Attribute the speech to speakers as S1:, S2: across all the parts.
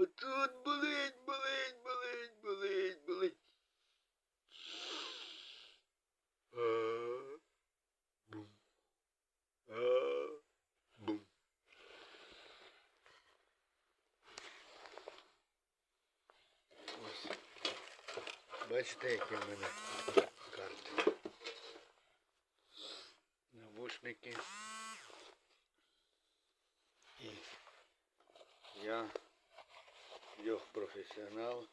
S1: Отут болить, болить, болить, болить, болить. Бум. Бум. Бачите, які в мене карти. Навушники. І я йог професіонал.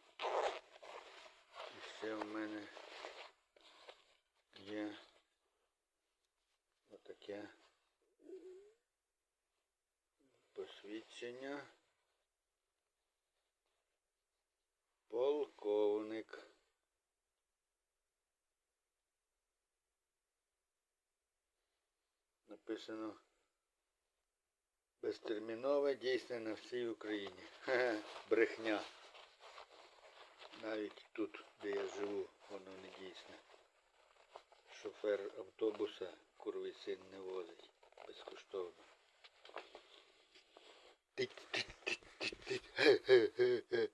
S1: І ще в мене є отаке посвідчення. Полковник. Написано безтермінове дійсне на всій Україні. Брехня. Навіть тут, де я живу, воно не дійсне. Шофер автобуса курвий син не возить безкоштовно. Тить-тить-тить-тить-тить.